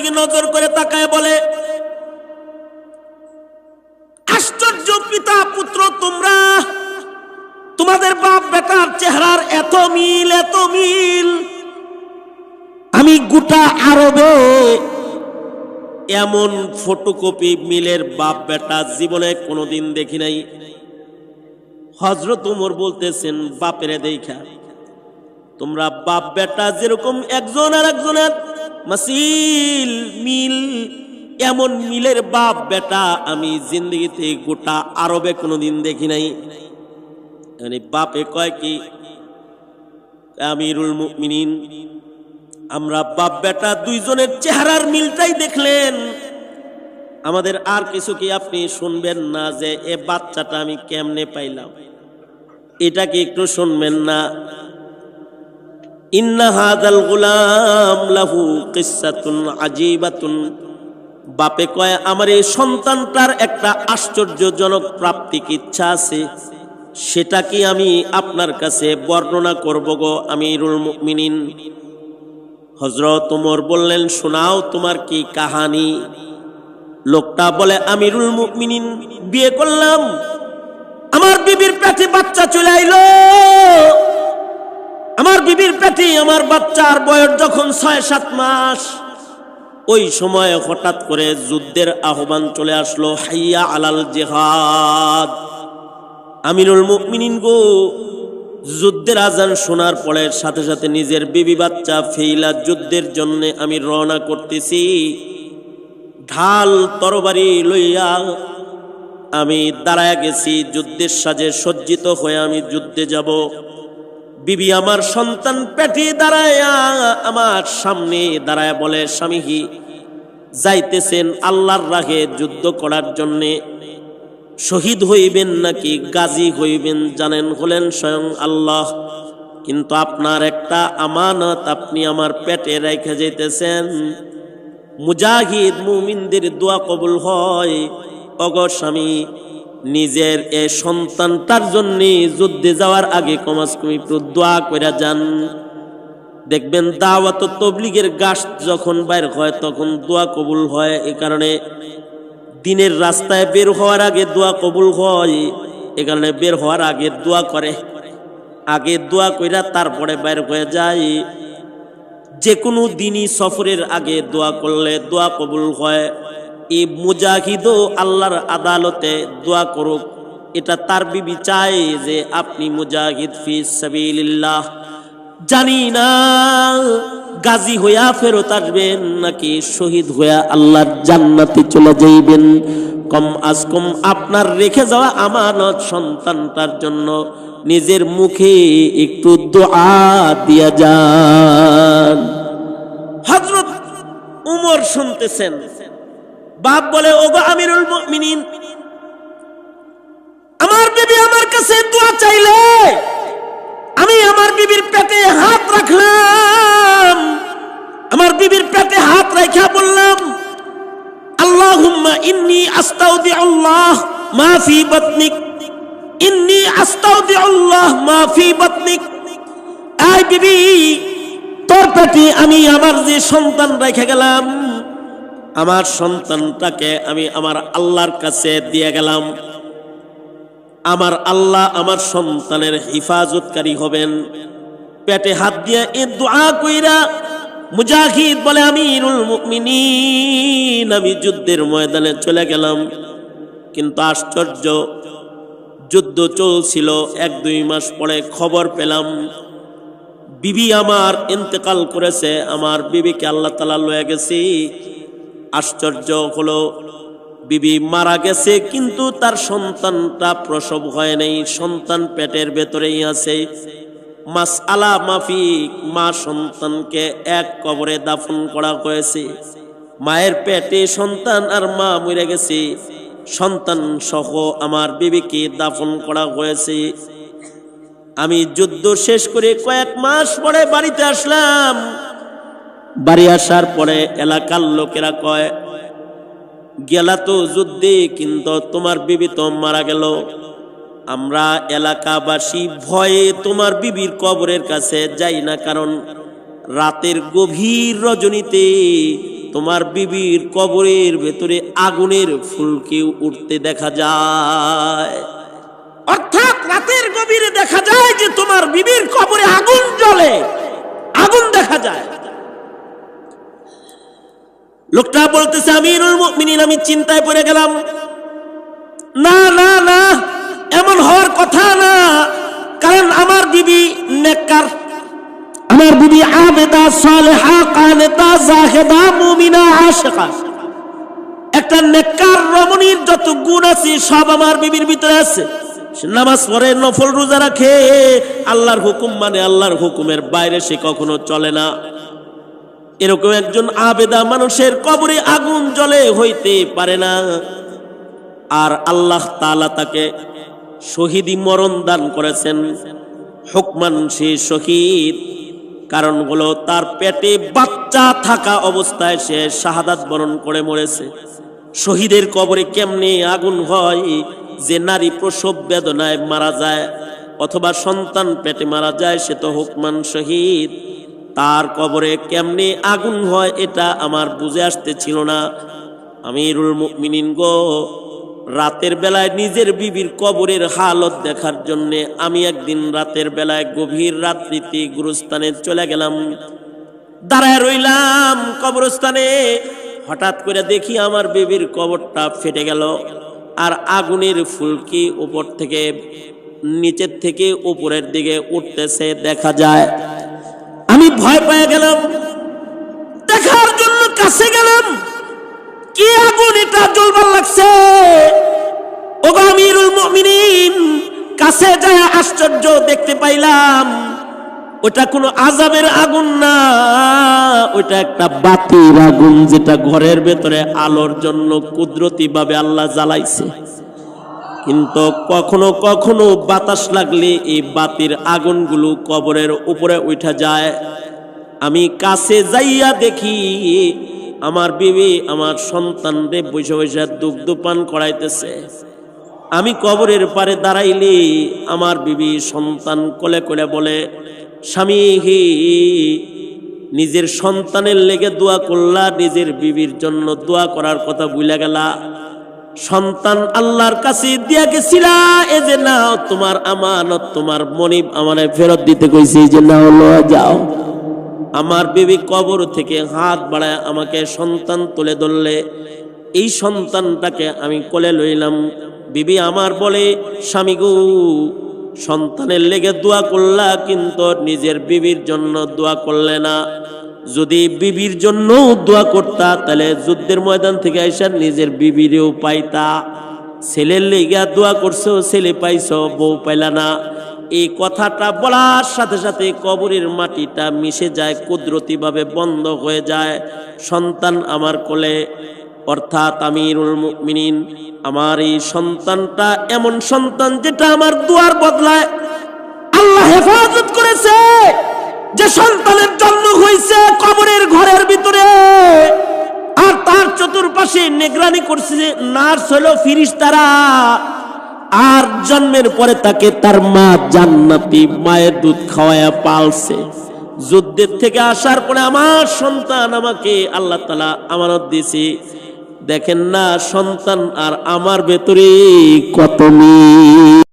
দিকে নজর করে তাকায় বলে, আশ্চর্য পিতা পুত্র তোমরা, তোমাদের বাপ বেটার চেহারার এত মিল এত মিল। আমি গোটা আরবে এমন ফটোকপি মিলের বাপ বেটা জীবনে কোনোদিন দেখি নাই। হজরত উমর বলতেছেন, বাপেরে দেখা, তোমরা বাপ বেটা যেরকম একজন আর একজনের মাসিল মিল, এমন মিলের বাপ বেটা আমি জিন্দগিতে গোটা আরবে কোনোদিন দেখি নাই। মানে বাপে কয় কি, আমিরুল মুমিনিন, আমরা বাপ বেটা দুইজনের চেহারার মিলটাই দেখলেন। আমাদের আর কিছু কি আপনি শুনবেন না যে এ বাচ্চাটা আমি কেমনে পাইলাম? এটা কি একটু শুনবেন না? বাপে কয়, আমার এই সন্তানটার একটা আশ্চর্যজনক প্রাপ্তিক ইচ্ছা আছে। সেটা কি আমি আপনার কাছে বর্ণনা করব গো, আমিরুল মুমিনিন? হজরত উমর বললেন, শোনাও তোমার কি কাহানি? লোকটা বলে, আমিরুল মুমিনিন, বিয়ে করলাম। আমার বিবির পেটে বাচ্চা চলে আইলো। পেটে আমার বাচ্চার বয়স যখন ছয়, সাত মাস, ওই সময় হঠাৎ করে যুদ্ধের আহ্বান চলে আসলো, হাইয়া আলাল জেহাদ। আমিরুল মুমিনিন গো, যুদ্ধের আজান শোনার পরে সাথে সাথে নিজের বিবি বাচ্চা ফেইলা যুদ্ধের জন্য আমি রওনা করতেছি। ঢাল তরবারি লইয়া আমি দাঁড়ায় গেছি, যুদ্ধের সাজে সজ্জিত হয়ে আমি যুদ্ধে যাব। বিবি আমার সন্তান পেটি দাঁড়ায়া আমার সামনে দাঁড়ায় বলে স্বামীহি যাইতেছেন আল্লাহর রাহে যুদ্ধ করার জন্যে। শহীদ হইবেন নাকি গাজী হইবেন জানেন, হলেন স্বয়ং আল্লাহ। কিন্তু আপনার একটা আমানত আপনি আমার পেটে রেখে যাইতেছেন। মুজাহিদ মুমিনদের দোয়া কবুল হয়। অগ স্বামী নিজের এ সন্তানটার জন্য যুদ্ধে যাওয়ার আগে কমাস কমি দোয়া করে যান। দেখবেন দাওয়াত তবলিগের গাছ যখন বাইর হয় তখন দোয়া কবুল হয় এই কারণে দিনের রাস্তায় বের হওয়ার আগে দোয়া কবুল হয়, এ কারণে বের হওয়ার আগে দোয়া করে। আগে দোয়া কইরা তারপরে বাইর হয়ে যায়। যে কোনো দিনই সফরের আগে দোয়া করলে দোয়া কবুল হয়। এই মুজাহিদও আল্লাহর আদালতে দোয়া করুক। এটা তার বিবি চায় যে আপনি মুজাহিদ ফি সাবিলিল্লাহ। জানি না, গাজী হইয়া ফেরত আসবেন নাকি শহীদ হইয়া আল্লাহর জান্নাতে চলে যাইবেন। কম আজ কম আপনার রেখে যাওয়া আমানত সন্তানটার জন্য নিজের মুখে একটু দোয়া দিয়া যান। হজরত উমর শুনতেছেন। বাপ বলে, ওগো আমিরুল মুমিনিন, আমার বিবি আমার কাছে দোয়া চাইলে আমি আমার বিবির পেটে হাত রাখলাম। আমার বিবির পেটে হাত রাখা বললাম, আল্লাহুম্মা ইন্নি আস্তাউদি আল্লাহ মা ফি বাতনিক, ইন্নি আস্তাউদি আল্লাহ মা ফি বাতনিক। আই বিবি, তোর পেটে আমি আমার যে সন্তান রেখে গেলাম। আমার সন্তানটাকে আমি আমার আল্লাহর কাছে দিয়ে গেলাম। আমার আল্লাহ আমার সন্তানের হিফাজতকারী হবেন। পেটে হাত দিয়ে এ দোয়া কইরা মুজাহিদ বলে, আমিরুল মুমিনিন, আমি যুদ্ধের ময়দানে চলে গেলাম। কিন্তু আশ্চর্য, যুদ্ধ চলছিল, এক দুই মাস পরে খবর পেলাম, বিবি আমার ইন্তেকাল করেছে, আমার বিবিকে আল্লাহ তালা লয়ে গেছি। আশ্চর্য হলো, বিবি মারা গেছে কিন্তু তার সন্তানটা প্রসব হয় নাই, সন্তান পেটের ভেতরেই আছে। মাস আলা মাফিক মা সন্তানকে এক কবরে দাফন করা হয়েছে। মায়ের পেটে সন্তান আর মা মরে গেছে। সন্তান সহ আমার বিবিকে দাফন করা হয়েছে। আমি যুদ্ধ শেষ করে কয়েক মাস পরে বাড়িতে আসলাম। বাড়ি আসার পরে এলাকার লোকেরা কয়, গেলা তো যুদ্ধে, কিন্তু তোমার বিবি তো মারা গেল। আমরা এলাকাবাসী ভয়ে তোমার বিবির কবরের কাছে যাই না, কারণ রাতের গভীর রজনীতে তোমার বিবির কবরের ভেতরে আগুনের ফুলকে উঠতে দেখা যায়। অর্থাৎ রাতের গভীরে দেখা যায় যে তোমার বিবির কবরে আগুন জ্বলে, আগুন দেখা যায়। লোকটা বলতেছে, আমিরুল মুমিনিন, আমি চিন্তায় পড়ে গেলাম। না না না, এমন হওয়ার কথা না, কারণ আমার বিবি নেককার। আমার বিবি আবেদা সালেহা কানেতা জাহেদা, মুমিনা আশিকা একটা নেককার রমণীর যত গুণ আছে, সব আমার বিবির ভিতরে আছে। নামাজ পড়ে, নফল রোজা রাখে, আল্লাহর হুকুম মানে আল্লাহর হুকুমের বাইরে সে কখনো চলে না। এরকম একজন আবেদা মানুষের কবরে আগুন জ্বলে হইতে পারে না। আর আল্লাহ তাআলা তাকে শহীদি মরণ দান করেছেন। হুকমান সে শহীদ। কারণ হলো তার পেটে বাচ্চা থাকা অবস্থায় সে শাহাদাত বরণ করে মরেছে। শহীদের কবরে কেমনে আগুন হয়? যে নারী প্রসব বেদনায় মারা যায় অথবা সন্তান পেটে মারা যায়, সে তো হুকমান শহীদ। তার কবরে কেমনে আগুন হয় এটা আমার বুঝে আসতে ছিল না। আমিরুল মুমিনিন গো, রাতের বেলায় নিজের বিবির কবরের হালত দেখার জন্য আমি একদিন রাতের বেলায় গভীর রাত্রিতে গুরুস্থানে চলে গেলাম। দাঁড়ায় রইলাম কবরস্থানে, হঠাৎ করে দেখি আমার বিবির কবরটা ফেটে গেল আর আগুনের ফুলকি উপর থেকে, নিচের থেকে উপরের দিকে উঠতেছে, দেখা যায়। ভয় পেয়ে গেলাম। দেখার জন্য কাছে গেলাম। কি আগুন, এটা জ্বলবার লাগছে। ওগো আমিরুল মুমিনিন, কাছে যায় আশ্চর্য দেখতে পাইলাম, ওটা কোনো আজাবের আগুন না। ওটা একটা বাতির আগুন যেটা ঘরের ভেতরে আলোর জন্য কুদরতি ভাবে আল্লাহ জ্বালাইছে। কিন্তু কখনো কখনো বাতাস লাগলে এই বাতির আগুনগুলো কবরের উপরে উঠা যায়। আমি কাছে যাইয়া দেখি, আমার বিবি আমার সন্তানরে বসে বসে দুগ্ধ পান করাইতেছে। আমি কবরের পারে দাঁড়াইলে আমার বিবি সন্তান কোলে কোলে বলে, স্বামী হি, নিজের সন্তানের লেগে দোয়া করলা, নিজের বিবির জন্য দোয়া করার কথা ভুলে গেলা। সন্তান আল্লাহর কাছে দিয়া গেছিলা, এ যে নাও তোমার আমানত, তোমার মনিব আমারে ফেরত দিতে কইছে যে না লওয়া যাও। আমার বিবি কবর থেকে হাত বাড়ায় আমাকে সন্তান তুলে ধরলে। এই সন্তানটাকে আমি কোলে লইলাম। বিবি আমার বলে, স্বামী গু, সন্তানের লেগে দোয়া করলা, কিন্তু নিজের বিবির জন্য দোয়া করলে না। যদি বিবির জন্য দোয়া করতা, তাহলে যুদ্ধের ময়দান থেকে আইসা নিজের বিবিরেও পাইতা। ছেলের লেগা দোয়া করছ, ছেলে পাইছো, বউ পাইলা না। এই কথাটা বলার সাথে সাথে কবরের মাটিটা মিশে যায়, কুদরতিভাবে বন্ধ হয়ে যায়। সন্তান আমার কোলে, অর্থাৎ আমিরুল মুমিনিন, আমার এই সন্তানটা এমন সন্তান যেটা আমার দুয়ার বদলায়। আল্লাহ হেফাজত করেছে যে সন্তানের জন্ম হয়েছে কবরের ঘরের ভিতরে। আর তার চতুর্পাশে নেগরানি করছে নার্স হলো ফিরিস্তারা। আর জন্মের পরে তাকে তার মা জান্নাতি মায়ের দুধ খাওয়ায় পালছে। যুদ্ধের থেকে আসার পরে আমার সন্তান আমাকে আল্লাহ তালা আমানত দিয়েছে। দেখেন না, সন্তান আর আমার ভেতরে কত মিল।